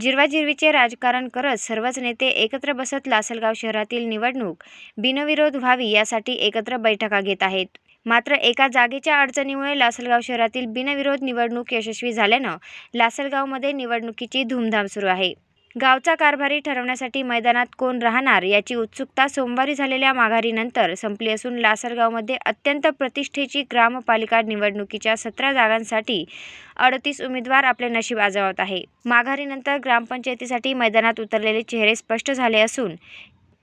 जिरवाजिरवीचे राजकारण करत सर्वच नेते एकत्र बसत लासलगाव शहरातील निवडणूक बिनविरोध व्हावी यासाठी एकत्र बैठका घेत आहेत. मात्र एका जागेच्या अडचणीमुळे लासलगाव शहरातील बिनविरोध निवडणूक यशस्वी झाल्यानं लासलगावमध्ये निवडणुकीची धूमधाम सुरू आहे. गावचा कारभारी ठरवण्यासाठी मैदानात कोण राहणार याची उत्सुकता सोमवारी झालेल्या माघारीनंतर संपली असून लासलगावमध्ये अत्यंत प्रतिष्ठेची ग्रामपालिका निवडणुकीच्या सतरा जागांसाठी अडतीस उमेदवार आपले नशीब आजवत आहे. माघारीनंतर ग्रामपंचायतीसाठी मैदानात उतरलेले चेहरे स्पष्ट झाले असून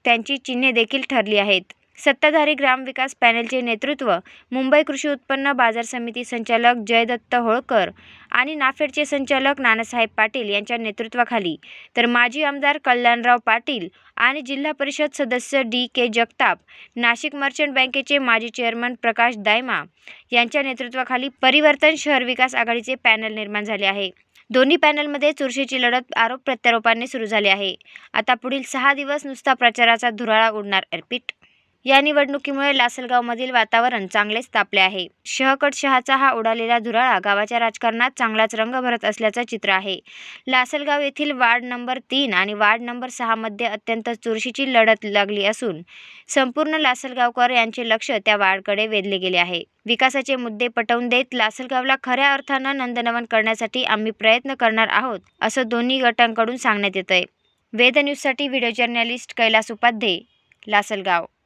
त्यांची चिन्हे देखील ठरली आहेत. सत्ताधारी ग्रामविकास पॅनेलचे नेतृत्व मुंबई कृषी उत्पन्न बाजार समिती संचालक जयदत्त होळकर आणि नाफेडचे संचालक नानासाहेब पाटील यांच्या नेतृत्वाखाली तर माजी आमदार कल्याणराव पाटील आणि जिल्हा परिषद सदस्य D K Jagtap Nashik merchant बँकेचे माजी चेअरमन प्रकाश दायमा यांच्या नेतृत्वाखाली परिवर्तन शहर विकास आघाडीचे पॅनल निर्माण झाले आहे. दोन्ही पॅनलमध्ये चुरशीची लढत आरोप प्रत्यारोपांनी सुरू झाली आहे. आता पुढील सहा दिवस नुसता प्रचाराचा धुराळा उडणार रिपीट या निवडणुकीमुळे लासलगावमधील वातावरण चांगलेच तापले आहे. शहकट शहाचा हा उडालेला धुराळा गावाच्या राजकारणात चांगलाच रंग भरत असल्याचं चित्र आहे. लासलगाव येथील वार्ड नंबर तीन आणि वार्ड नंबर सहामध्ये अत्यंत चुरशीची लढत लागली असून संपूर्ण लासलगावकर यांचे लक्ष त्या वार्डकडे वेधले गेले आहे. विकासाचे मुद्दे पटवून देत लासलगावला खऱ्या अर्थानं नंदनवन करण्यासाठी आम्ही प्रयत्न करणार आहोत असं दोन्ही गटांकडून सांगण्यात येतंय. वेद न्यूजसाठी व्हिडिओ जर्नलिस्ट कैलास उपाध्ये लासलगाव.